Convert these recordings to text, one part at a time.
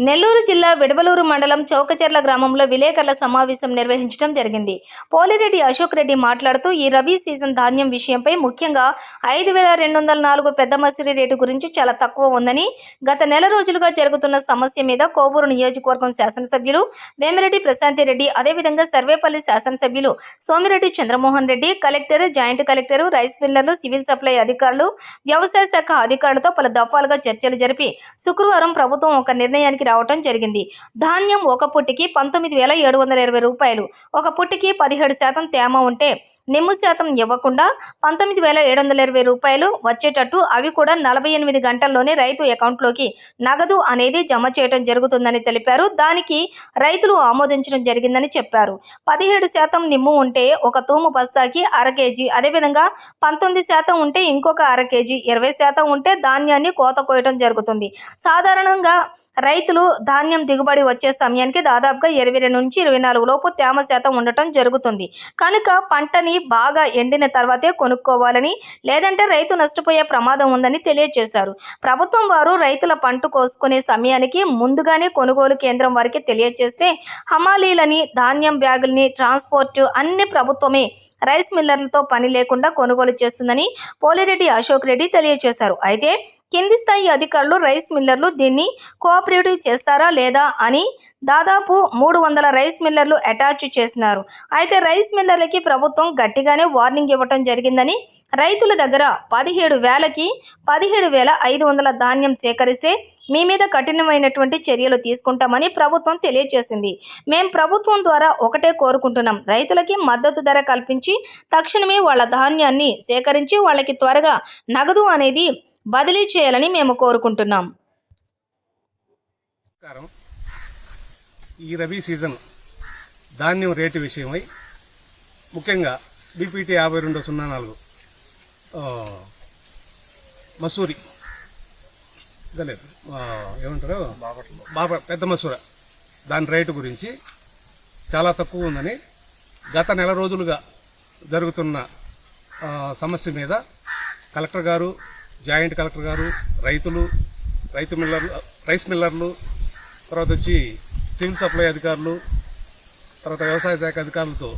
నెల్లూరు జిల్లా విడవలూరు మండలం చౌకచెర్ల గ్రామంలో విలేకరుల సమావేశం నిర్వహించడం జరిగింది. పోలిరెడ్డి అశోక్ రెడ్డి మాట్లాడుతూ ఈ రబీ సీజన్ ధాన్యం విషయంపై ముఖ్యంగా ఐదు వేల రెండు వందల నాలుగు పెద్ద మసూరి రేటు గురించి చాలా తక్కువ ఉందని గత నెల రోజులుగా జరుగుతున్న సమస్య మీద కోవూరు నియోజకవర్గం శాసనసభ్యులు వేమిరెడ్డి ప్రశాంతి రెడ్డి అదేవిధంగా సర్వేపల్లి శాసనసభ్యులు Somireddy Chandramohan Reddy collector joint collector rice మిల్లర్లు civil supply అధికారులు వ్యవసాయ శాఖ అధికారులతో పలు దఫాలుగా చర్చలు జరిపి శుక్రవారం ప్రభుత్వం ఒక నిర్ణయానికి రావటం జరిగింది. ధాన్యం ఒక పుట్టికి పంతొమ్మిది వేల ఏడు వందల ఇరవై రూపాయలు. ఒక పుట్టికి పదిహేడు శాతం తేమ ఉంటే నిమ్ము శాతం ఇవ్వకుండా పంతొమ్మిది వేల ఏడు వందల ఇరవై రూపాయలు వచ్చేటట్టు అవి కూడా నలభై ఎనిమిది గంటల్లోనే రైతు అకౌంట్లోకి నగదు అనేది జమ చేయడం జరుగుతుందని తెలిపారు. దానికి రైతులు ఆమోదించడం జరిగిందని చెప్పారు. పదిహేడు శాతం నిమ్ము ఉంటే ఒక తూము బస్తాకి అర కేజీ. అదేవిధంగా పంతొమ్మిది శాతం ఉంటే ఇంకొక అర కేజీ. ఇరవై శాతం ఉంటే ధాన్యాన్ని కోత కోయడం జరుగుతుంది. సాధారణంగా రైతులు ధాన్యం దిగుబడి వచ్చే సమయానికి దాదాపుగా ఇరవై రెండు నుంచి ఇరవై నాలుగు లోపు తేమ శాతం ఉండటం జరుగుతుంది. కనుక పంటని బాగా ఎండిన తర్వాతే కొనుక్కోవాలని లేదంటే రైతు నష్టపోయే ప్రమాదం ఉందని తెలియజేశారు. ప్రభుత్వం వారు రైతుల పంట కోసుకునే సమయానికి ముందుగానే కొనుగోలు కేంద్రం వారికి తెలియజేస్తే హమాలీలని ధాన్యం బ్యాగుల్ని ట్రాన్స్పోర్ట్ అన్ని ప్రభుత్వమే రైస్ మిల్లర్లతో పని లేకుండా కొనుగోలు చేస్తుందని పోలిరెడ్డి అశోక్ రెడ్డి తెలియజేశారు. అయితే కింది స్థాయి అధికారులు రైస్ మిల్లర్లు దీన్ని కోఆపరేటివ్ చేస్తారా లేదా అని దాదాపు మూడు వందల రైస్ మిల్లర్లు అటాచ్ చేసినారు. అయితే రైస్ మిల్లర్లకి ప్రభుత్వం గట్టిగానే వార్నింగ్ ఇవ్వటం జరిగిందని రైతుల దగ్గర పదిహేడు వేలకి పదిహేడు వేల ఐదు వందల ధాన్యం సేకరిస్తే మీ మీద కఠినమైనటువంటి చర్యలు తీసుకుంటామని ప్రభుత్వం తెలియజేసింది. మేం ప్రభుత్వం ద్వారా ఒకటే కోరుకుంటున్నాం. రైతులకి మద్దతు ధర కల్పించి తక్షణమే వాళ్ళ ధాన్యాన్ని సేకరించి వాళ్ళకి త్వరగా నగదు అనేది బదిలీ చేయాలని మేము కోరుకుంటున్నాం. ఈ రబీ సీజన్ ధాన్యం రేటు విషయమై ముఖ్యంగా బీపీటీ యాభై రెండు సున్నా నాలుగు మసూరి ఇదే లేదు ఏమంటారు? బాబా పెద్ద మసూర. దాని రేటు గురించి చాలా తక్కువ ఉందని గత నెల రోజులుగా జరుగుతున్న సమస్య మీద కలెక్టర్ గారు జాయింట్ కలెక్టర్ గారు రైతులు రైతు మిల్లర్లు రైస్ మిల్లర్లు తర్వాత వచ్చి సివిల్ సప్లై అధికారులు తర్వాత వ్యవసాయ శాఖ అధికారులతో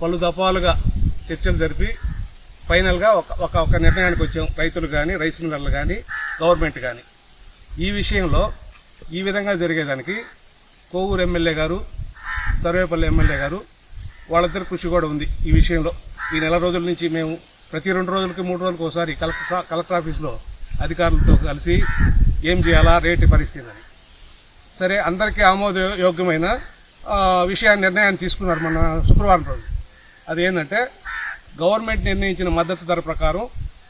పలు దఫాలుగా చర్చలు జరిపి ఫైనల్గా ఒక ఒక ఒక నిర్ణయానికి వచ్చాం. రైతులు కానీ రైస్ మిల్లర్లు కానీ గవర్నమెంట్ కానీ ఈ విషయంలో ఈ విధంగా జరిగేదానికి కోవూరు ఎమ్మెల్యే గారు సర్వేపల్లి ఎమ్మెల్యే గారు వాళ్ళిద్దరు కృషి కూడా ఉంది ఈ విషయంలో. ఈ నెల రోజుల నుంచి మేము ప్రతి రెండు రోజులకి మూడు రోజులకి ఒకసారి కలెక్టర్ కలెక్టర్ ఆఫీస్లో అధికారులతో కలిసి ఏం చేయాలా రేటు పరిస్థితి అని సరే అందరికీ ఆమోదయోగ్యమైన విషయాన్ని నిర్ణయాన్ని తీసుకున్నారు మన శుక్రవారం రోజు. ఏంటంటే గవర్నమెంట్ నిర్ణయించిన మద్దతు ధర ప్రకారం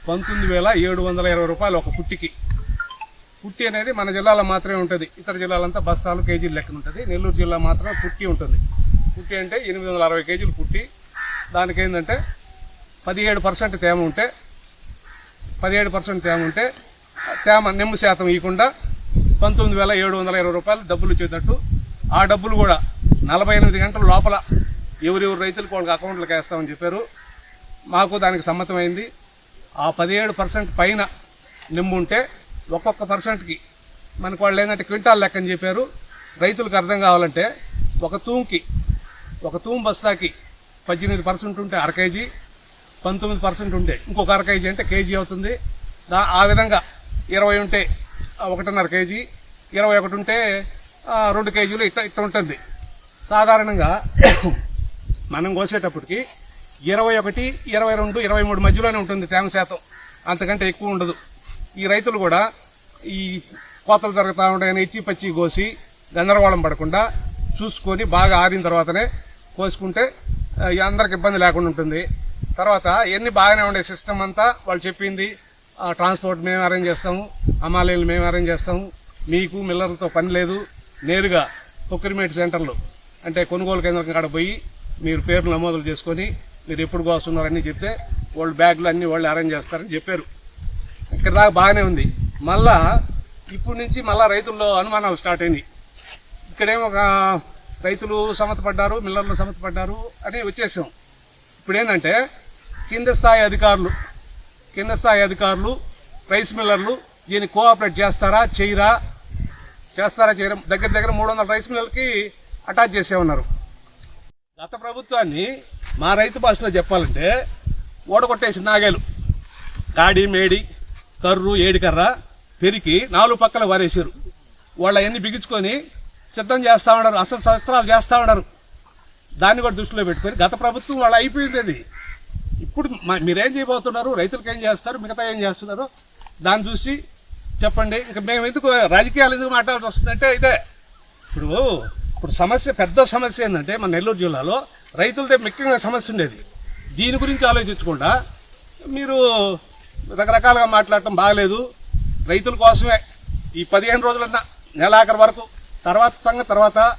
పంతొమ్మిది వేల ఏడు వందల ఇరవై రూపాయలు ఒక పుట్టికి. పుట్టి అనేది మన జిల్లాలో మాత్రమే ఉంటుంది. ఇతర జిల్లాలంతా బస్తాలు కేజీలు లెక్కన ఉంటుంది. నెల్లూరు జిల్లా మాత్రమే పుట్టి ఉంటుంది. పుట్టి అంటే ఎనిమిది వందల అరవై కేజీలు పుట్టి. దానికి ఏంటంటే పదిహేడు పర్సెంట్ తేమ ఉంటే పదిహేడు పర్సెంట్ తేమ ఉంటే తేమ నిమ్మ శాతం ఇవ్వకుండా పంతొమ్మిది వేల ఏడు వందల ఇరవై రూపాయలు డబ్బులు వచ్చేటట్టు ఆ డబ్బులు కూడా నలభై ఎనిమిది గంటల లోపల ఎవరెవరు రైతులకు వాళ్ళకి అకౌంట్లకు వేస్తామని చెప్పారు. మాకు దానికి సమ్మతమైంది. ఆ పదిహేడు పర్సెంట్ పైన నిమ్ము ఉంటే ఒక్కొక్క పర్సెంట్కి మనకు వాళ్ళు ఏంటంటే క్వింటాల్ లెక్కని చెప్పారు. రైతులకు అర్థం కావాలంటే ఒక తూంకి ఒక తూము బస్తాకి పద్దెనిమిది పర్సెంట్ ఉంటే అర కేజీ పంతొమ్మిది పర్సెంట్ ఉంటే ఇంకొక అర కేజీ అంటే కేజీ అవుతుంది. దా ఆ విధంగా ఇరవై ఉంటే ఒకటిన్నర కేజీ ఇరవై ఒకటి ఉంటే రెండు కేజీలు ఇట్లా ఇట్లా ఉంటుంది. సాధారణంగా మనం కోసేటప్పటికి ఇరవై ఒకటి ఇరవై రెండు ఇరవై మూడు మధ్యలోనే ఉంటుంది తేమ శాతం. అంతకంటే ఎక్కువ ఉండదు. ఈ రైతులు కూడా ఈ కోతలు జరుగుతూ ఉంటాయని ఇచ్చి పచ్చి కోసి గందరగోళం పడకుండా చూసుకొని బాగా ఆరిన తర్వాతనే కోసుకుంటే అందరికి ఇబ్బంది లేకుండా ఉంటుంది. తర్వాత ఎన్ని బాగానే ఉండే సిస్టమ్ అంతా వాళ్ళు చెప్పింది ట్రాన్స్పోర్ట్ మేము అరేంజ్ చేస్తాము అమాలీలు మేము అరేంజ్ చేస్తాము మీకు మిల్లర్లతో పని లేదు నేరుగా ప్రొక్యూర్మెంట్ సెంటర్లు అంటే కొనుగోలు కేంద్రం కాడ పోయి మీరు పేర్లు నమోదులు చేసుకొని మీరు ఎప్పుడు కోస్తున్నారని చెప్తే వాళ్ళు బ్యాగులు అన్నీ వాళ్ళు అరేంజ్ చేస్తారని చెప్పారు. ఇక్కడ దాకా బాగానే ఉంది. మళ్ళా ఇప్పుడు నుంచి మళ్ళా రైతుల్లో అనుమానాలు స్టార్ట్ అయింది. ఇక్కడేమో ఒక రైతులు సమతపడ్డారు మిల్లర్లు సమతపడ్డారు అని వచ్చేసాం. ఇప్పుడు ఏంటంటే కింద స్థాయి అధికారులు కింద స్థాయి అధికారులు రైస్ మిల్లర్లు దీన్ని కోఆపరేట్ చేస్తారా చేయరా? చేస్తారా చేయరా? దగ్గర దగ్గర మూడు వందల రైస్ మిల్లర్కి అటాచ్ చేసే ఉన్నారు. గత ప్రభుత్వాన్ని మా రైతు భాషలో చెప్పాలంటే ఓడగొట్టేసి నాగేలు కాడి మేడి కర్రు ఏడికర్ర పెరికి నాలుగు పక్కల వారేసారు వాళ్ళు అన్ని బిగించుకొని సిద్ధం చేస్తా ఉన్నారు అసలు శస్త్రాలు చేస్తా ఉన్నారు. దాన్ని కూడా దృష్టిలో పెట్టుకొని గత ప్రభుత్వం వాళ్ళు అయిపోయింది అది. ఇప్పుడు మ- మీరేం చేయబోతున్నారు? రైతులకు ఏం చేస్తారు? మిగతా ఏం చేస్తున్నారు? దాన్ని చూసి చెప్పండి. ఇంకా మేము ఎందుకు రాజకీయాలు ఎందుకు మాట్లాడాల్సి వస్తుందంటే ఇదే. ఇప్పుడు ఇప్పుడు సమస్య పెద్ద సమస్య ఏంటంటే మన నెల్లూరు జిల్లాలో రైతులదే ముఖ్యంగా సమస్య ఉండేది. దీని గురించి ఆలోచించకుండా మీరు రకరకాలుగా మాట్లాడటం బాగలేదు. రైతుల కోసమే ఈ పదిహేను రోజులన్నా నెలాఖరు వరకు. తర్వాత సంగతి తర్వాత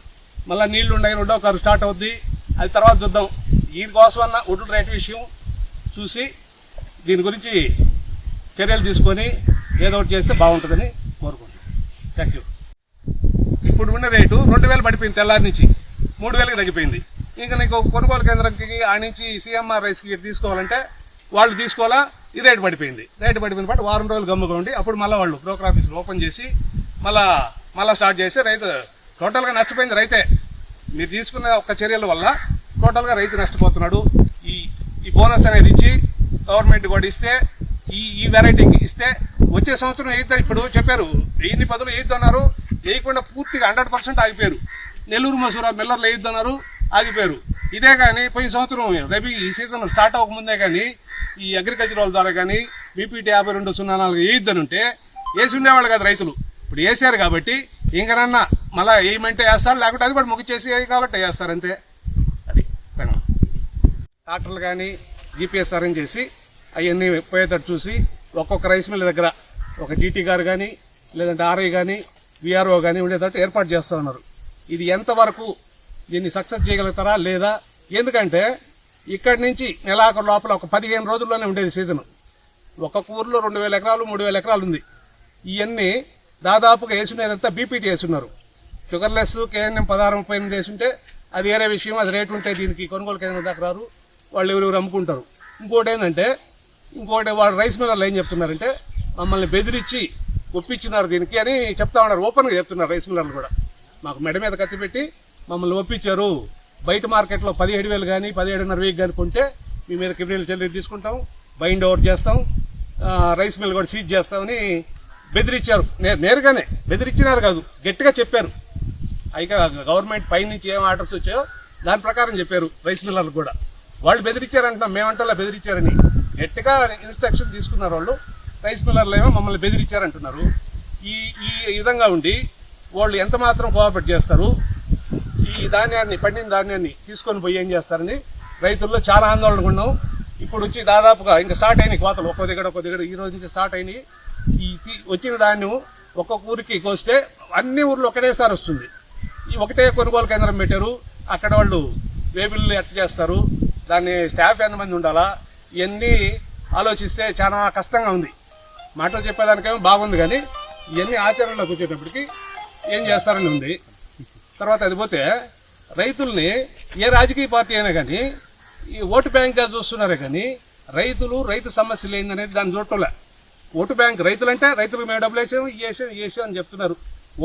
మళ్ళీ నీళ్ళు ఉన్నాయి రెండో కారు స్టార్ట్ అవుద్ది. అది తర్వాత చూద్దాం. దీనికోసమన్నా ఒడ్డు రేటు విషయం చూసి దీని గురించి చర్యలు తీసుకొని ఏదో ఒకటి చేస్తే బాగుంటుందని కోరుకుంటున్నాను. థ్యాంక్ యూ ఇప్పుడు ఉన్న రేటు రెండు వేలు పడిపోయింది తెల్లారి నుంచి. మూడు వేలకి తగ్గిపోయింది. ఇంకా నీకు కొనుగోలు కేంద్రంకి ఆ నుంచి సీఎంఆర్ రైస్కి తీసుకోవాలంటే వాళ్ళు తీసుకోవాలా? ఈ రేటు పడిపోయింది. రేటు పడిపోయిన పాటు వారం రోజులు గమ్ముగా ఉండి అప్పుడు మళ్ళీ వాళ్ళు బ్రోకర్ ఆఫీసులు ఓపెన్ చేసి మళ్ళా మళ్ళీ స్టార్ట్ చేసి రైతు టోటల్గా నష్టపోయింది రైతే. మీరు తీసుకున్న ఒక్క చర్యల వల్ల టోటల్గా రైతు నష్టపోతున్నాడు. బోనస్ అనేది ఇచ్చి గవర్నమెంట్ కూడా ఇస్తే ఈ ఈ వెరైటీకి ఇస్తే వచ్చే సంవత్సరం వేయిద్దాం ఇప్పుడు చెప్పారు ఎన్ని పదులు వేయిద్దన్నారు వేయకుండా పూర్తిగా హండ్రెడ్ పర్సెంట్ ఆగిపోయారు. నెల్లూరు మసూరా మిల్లర్లు వేయిద్దన్నారు ఆగిపోయారు. ఇదే కానీ పోయిన సంవత్సరం రబీ ఈ సీజన్ స్టార్ట్ అవ్వకముందే కానీ ఈ అగ్రికల్చర్ వాళ్ళ ద్వారా కానీ బీపీటీ యాభై రెండు సున్నా నాలుగు వేయిద్దని ఉంటే వేసి ఉండేవాళ్ళు కదా రైతులు. ఇప్పుడు వేసారు కాబట్టి ఇంకనన్నా మళ్ళీ వేయమంటే వేస్తారు లేకుంటే అది కూడా ముగ్గు చేసి కాబట్టి వేస్తారు అంతే. ట్రాక్టర్లు కానీ జీపీఎస్ అరేంజ్ చేసి అవన్నీ పోయేటట్టు చూసి ఒక్కొక్క రైస్ మిల్ దగ్గర ఒక డీటీ గారు కానీ లేదంటే ఆర్ఐ కానీ విఆర్ఓ కానీ ఉండేటట్టు ఏర్పాటు చేస్తూ ఉన్నారు. ఇది ఎంతవరకు దీన్ని సక్సెస్ చేయగలుగుతారా లేదా? ఎందుకంటే ఇక్కడి నుంచి నెలాఖరు లోపల ఒక పదిహేను రోజుల్లోనే ఉండేది సీజన్ ఒక్కొక్క ఊర్లో రెండు వేల ఎకరాలు మూడు వేల ఎకరాలు ఉంది. ఇవన్నీ దాదాపుగా వేసుకునేదంతా బీపీటీ వేసున్నారు షుగర్లెస్ కేఎన్ఎం పదహారు ముప్పై ఎనిమిది వేసుంటే అది వేరే విషయం అది రేటు ఉంటే దీనికి కొనుగోలు కేంద్రం దాకా రారు వాళ్ళు ఎవరెవరు అమ్ముకుంటారు. ఇంకోటి ఏంటంటే ఇంకోటి వాళ్ళు రైస్ మిల్లర్లు ఏం చెప్తున్నారంటే మమ్మల్ని బెదిరించి ఒప్పించినారు దీనికి అని చెప్తా ఉన్నారు. ఓపెన్గా చెప్తున్నారు రైస్ మిల్లర్లు కూడా. మాకు మెడ మీద కత్తి పెట్టి మమ్మల్ని ఒప్పించారు. బయట మార్కెట్లో పదిహేడు వేలు కానీ పదిహేడున్నర వేలు కానీ కొంటే మీ మీద క్రిమినల్ చెల్లి తీసుకుంటాం బైండ్ ఓవర్ చేస్తాం రైస్ మిల్ కూడా సీజ్ చేస్తామని బెదిరించారు. నేరుగానే బెదిరించినారు కాదు గట్టిగా చెప్పారు. అయితే గవర్నమెంట్ పైనుంచి ఏం ఆర్డర్స్ వచ్చాయో దాని ప్రకారం చెప్పారు రైస్ మిల్లర్లు కూడా. వాళ్ళు బెదిరించారంటున్నాం మేమంటలా బెదిరించారని. గట్టిగా ఇన్స్ట్రక్షన్ తీసుకున్నారు వాళ్ళు. రైస్ మిల్లర్లు ఏమో మమ్మల్ని బెదిరించారంటున్నారు. ఈ ఈ విధంగా ఉండి వాళ్ళు ఎంత మాత్రం కోఆపరేట్ చేస్తారు ఈ ధాన్యాన్ని పండిన ధాన్యాన్ని తీసుకొని పోయి ఏం చేస్తారని రైతుల్లో చాలా ఆందోళనగా ఉన్నాం. ఇప్పుడు వచ్చి దాదాపుగా ఇంకా స్టార్ట్ అయినాయి కోతలు. ఒక్కో దగ్గర ఒక్కో దగ్గర ఈ రోజు నుంచి స్టార్ట్ అయినాయి. ఈ వచ్చిన ధాన్యం ఒక్కొక్క ఊరికి కోస్తే అన్ని ఊర్లు ఒకటేసారి వస్తుంది. ఈ ఒకటే కొనుగోలు కేంద్రం పెట్టారు. అక్కడ వాళ్ళు వేబిల్లు ఎట్ట చేస్తారు. దాన్ని స్టాఫ్ ఎంతమంది ఉండాలా? ఇవన్నీ ఆలోచిస్తే చాలా కష్టంగా ఉంది. మాటలు చెప్పేదానికేమో బాగుంది కానీ ఇవన్నీ ఆచరణలోకి వచ్చేటప్పటికి ఏం చేస్తారని ఉంది. తర్వాత అది పోతే రైతుల్ని ఏ రాజకీయ పార్టీ అయినా కానీ ఈ ఓటు బ్యాంక్గా చూస్తున్నారే కానీ రైతులు రైతు సమస్యలు ఏందనేది దాన్ని చూడటంలే. ఓటు బ్యాంక్ రైతులంటే రైతులకు మేము డబ్బులు వేసాం వేసాం వేసాం అని చెప్తున్నారు.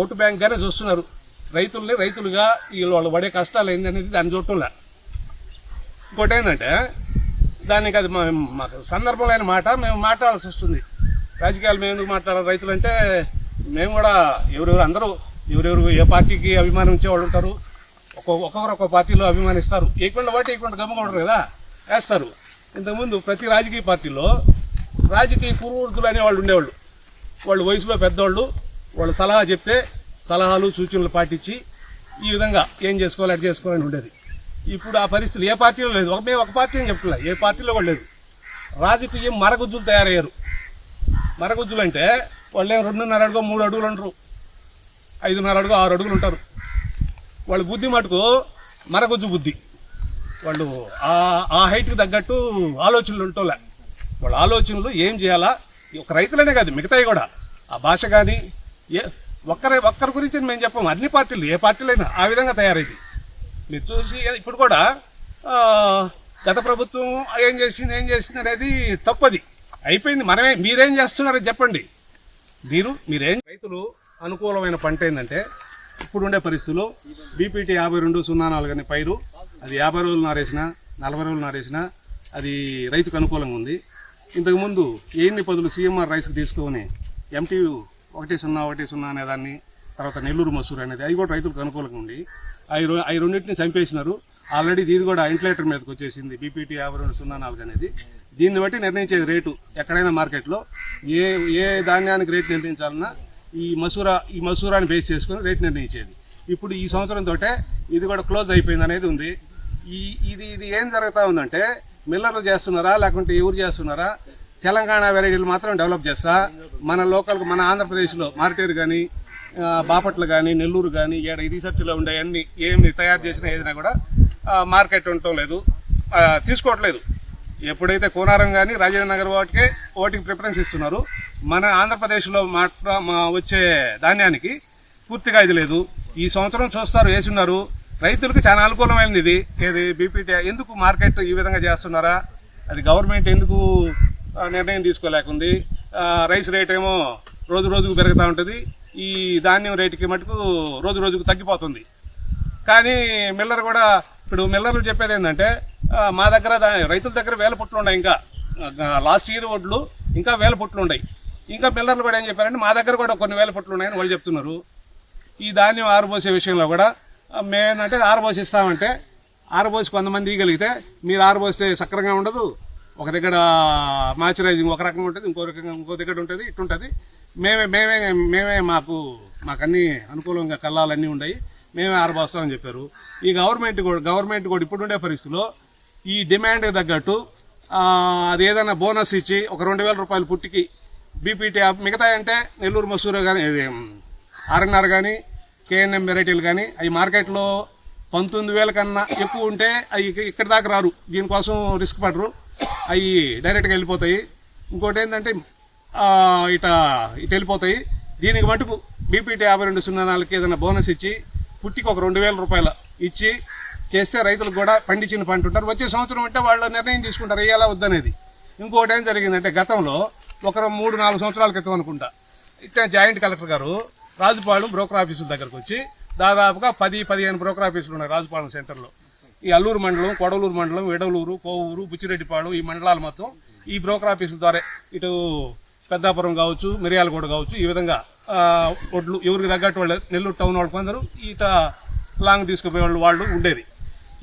ఓటు బ్యాంక్గానే చూస్తున్నారు. రైతుల్ని రైతులుగా వీళ్ళు వాళ్ళు పడే కష్టాలు ఏందనేది దాన్ని చూడటంలే. ఇంకోటి ఏంటంటే దానికి అది మా- మాకు సందర్భం లేని మాట మేము మాట్లాడాల్సి వస్తుంది. రాజకీయాలు మేము ఎందుకు మాట్లాడాలి? రైతులంటే మేము కూడా ఎవరెవరు అందరూ ఎవరెవరు ఏ పార్టీకి అభిమానం వాళ్ళు ఉంటారు ఒక్కొక్క ఒక్కొక్కరు ఒక్కొక్క పార్టీలో అభిమానిస్తారు. ఏకుండా వాటి ఏకుండా గమ్ముగా ఉంటారు కదా? వేస్తారు. ఇంతకుముందు ప్రతి రాజకీయ పార్టీలో రాజకీయ పూర్వృద్ధులు అనేవాళ్ళు ఉండేవాళ్ళు. వాళ్ళు వయసులో పెద్దవాళ్ళు వాళ్ళు సలహా చెప్తే సలహాలు సూచనలు పాటించి ఈ విధంగా ఏం చేసుకోవాలి అటు చేసుకోవాలని ఉండేది. ఇప్పుడు ఆ పరిస్థితులు ఏ పార్టీలో లేదు. ఒక మేము ఒక పార్టీ అని చెప్తున్నా. ఏ పార్టీలో కూడా లేదు. రాజకీయం మరగుజ్జులు తయారయ్యారు. మరగుజ్జులు అంటే వాళ్ళు రెండున్నర అడుగు మూడు అడుగులు ఉంటారు ఐదున్నర అడుగు ఆరు అడుగులు ఉంటారు. వాళ్ళ బుద్ధి మటుకు మరగుజ్జు బుద్ధి. వాళ్ళు ఆ ఆ హైట్కి తగ్గట్టు ఆలోచనలు ఉంటోలే వాళ్ళ ఆలోచనలు ఏం చేయాలా? ఈ ఒక రైతులనే కాదు మిగతాయి కూడా. ఆ భాష కానీ ఏ ఒక్కరి ఒక్కరి గురించి మేము చెప్పాము అన్ని పార్టీలు ఏ పార్టీలైనా ఆ విధంగా తయారైంది. మీరు చూసి ఇప్పుడు కూడా గత ప్రభుత్వం ఏం చేసింది ఏం చేసింది అనేది తప్పది. అయిపోయింది మనమే మీరేం చేస్తున్నారో చెప్పండి. మీరు మీరేం రైతులు అనుకూలమైన పంట ఏంటంటే ఇప్పుడుండే పరిస్థితుల్లో బీపీటీ యాభై రెండు సున్నా నాలుగు అనే పైరు అది యాభై రోజులు నారేసిన నలభై రోజులు నారేసిన అది రైతుకు అనుకూలంగా ఉంది. ఇంతకుముందు ఎన్ని పదులు సీఎంఆర్ రైస్కి తీసుకొని ఎంటీ ఒకటి సున్నా ఒకటి సున్నా అనే దాన్ని తర్వాత నెల్లూరు మసూరు అనేది అవి కూడా రైతులకు అనుకూలంగా ఉంది అవి అవి రెండింటిని చంపేసినారు. ఆల్రెడీ దీని కూడా ఇంట్లేటర్ మీదకి వచ్చేసింది బీపీటీ యాభై రెండు సున్నా నాలుగు అనేది. దీన్ని బట్టి నిర్ణయించేది రేటు ఎక్కడైనా మార్కెట్లో. ఏ ఏ ధాన్యానికి రేటు నిర్ణయించాలన్నా ఈ మసూరా ఈ మసూరాని బేస్ చేసుకుని రేటు నిర్ణయించేది. ఇప్పుడు ఈ సంవత్సరం తోటే ఇది కూడా క్లోజ్ అయిపోయింది అనేది ఉంది. ఈ ఇది ఇది ఏం జరుగుతూ ఉందంటే మిల్లర్లు చేస్తున్నారా లేకుంటే ఎవరు చేస్తున్నారా తెలంగాణ వెరైటీలు మాత్రం డెవలప్ చేస్తా. మన లోకల్ మన ఆంధ్రప్రదేశ్లో మార్కెట్ కానీ బాపట్ల కానీ నెల్లూరు కానీ ఏడ రీసెర్చ్లో ఉండే అన్ని ఏమి తయారు చేసినా ఏదైనా కూడా మార్కెట్ ఉండటం లేదు. తీసుకోవట్లేదు. ఎప్పుడైతే కోనారం కానీ రాజేంద్ర నగర్ వాటికే ఓటింగ్ ప్రిఫరెన్స్ ఇస్తున్నారు మన ఆంధ్రప్రదేశ్లో మాట్లా వచ్చే ధాన్యానికి పూర్తిగా ఇది లేదు. ఈ సంవత్సరం చూస్తారు వేసున్నారు. రైతులకు చాలా అనుకూలమైనది ఇది. ఏది బీపీటీ ఎందుకు మార్కెట్ ఈ విధంగా చేస్తున్నారా? అది గవర్నమెంట్ ఎందుకు నిర్ణయం తీసుకోలేకుంది. రైస్ రేట్ ఏమో రోజు రోజుకు పెరుగుతూ ఉంటుంది. ఈ ధాన్యం రేటుకి మటుకు రోజు రోజుకు తగ్గిపోతుంది. కానీ మిల్లర్ కూడా ఇప్పుడు మిల్లర్లు చెప్పేది ఏంటంటే మా దగ్గర రైతుల దగ్గర వేల పుట్లు ఉన్నాయి ఇంకా. లాస్ట్ ఇయర్ వడ్లు ఇంకా వేల పుట్లు ఉన్నాయి. ఇంకా మిల్లర్లు కూడా ఏం చెప్పారంటే మా దగ్గర కూడా కొన్ని వేల పుట్లు ఉన్నాయని వాళ్ళు చెప్తున్నారు. ఈ ధాన్యం ఆరబోసే విషయంలో కూడా ఆ, మేమేంటంటే ఆరుబోసి ఇస్తామంటే ఆరబోసి కొంతమంది ఇవ్వగలిగితే మీరు ఆరబోస్తే సక్రంగా ఉండదు. ఒక దగ్గర మాయిశ్చరైజింగ్ ఒక రకంగా ఉంటుంది ఇంకో రకంగా ఇంకో దగ్గర ఉంటుంది ఇట్టుంటుంది మేమే మేమే మేమే మాకు మాకన్నీ అనుకూలంగా కళ్ళాలన్నీ ఉన్నాయి మేమే ఆరబోస్తామని చెప్పారు. ఈ గవర్నమెంట్ కూడా గవర్నమెంట్ కూడా ఇప్పుడుండే పరిస్థితిలో ఈ డిమాండ్ తగ్గట్టు అది ఏదైనా బోనస్ ఇచ్చి ఒక రెండు వేల రూపాయలు పుట్టికి బీపీటీ మిగతా అంటే నెల్లూరు మసూరు కానీ ఆర్ఎన్ఆర్ కానీ కేఎన్ఎం వెరైటీలు కానీ అవి మార్కెట్లో పంతొమ్మిది వేల కన్నా ఎక్కువ ఉంటే అవి ఇక్కడి దాకా రారు. దీనికోసం రిస్క్ పడరు. అవి డైరెక్ట్గా వెళ్ళిపోతాయి. ఇంకోటి ఏంటంటే ఇట ఇటు వెళ్ళిపోతాయి. దీనికి మటుకు బీపీటీ యాభై రెండు సున్నా నాలుగుకి ఏదైనా బోనస్ ఇచ్చి పుట్టికి ఒక రెండు వేల రూపాయలు ఇచ్చి చేస్తే రైతులకు కూడా పండించిన పంట ఉంటారు. వచ్చే సంవత్సరం అంటే వాళ్ళు నిర్ణయం తీసుకుంటారు వేయాలా వద్దనేది. ఇంకోటి ఏం జరిగిందంటే గతంలో ఒక మూడు నాలుగు సంవత్సరాల క్రితం అనుకుంటా ఇట్లా జాయింట్ కలెక్టర్ గారు రాజుపాలెం బ్రోకర్ ఆఫీసుల దగ్గరకు వచ్చి దాదాపుగా పది పదిహేను బ్రోకర్ ఆఫీసులు ఉన్నాయి రాజుపాలెం సెంటర్లో. ఈ అల్లూరు మండలం కొడవలూరు మండలం ఎడవలూరు కోవూరు బుచ్చిరెడ్డిపాడు ఈ మండలాలు మొత్తం ఈ బ్రోకర్ ఆఫీసుల ద్వారా ఇటు పెద్దాపురం కావచ్చు మిరియాలగూడ కావచ్చు ఈ విధంగా ఒడ్లు ఎవరికి తగ్గట్టు వాళ్ళు నెల్లూరు టౌన్ వాళ్ళు కొందరు ఈట లాంగ్ తీసుకుపోయే వాళ్ళు వాళ్ళు ఉండేది.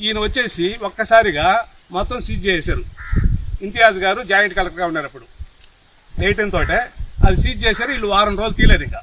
ఈయన వచ్చేసి ఒక్కసారిగా మొత్తం సీజ్ చేశారు. ఇంతియాజ్ గారు జాయింట్ కలెక్టర్గా ఉన్నారు అప్పుడు. ఎయిటీన్ తోటే అది సీజ్ చేశారు వీళ్ళు వారం రోజులు తీయలేదు ఇంకా.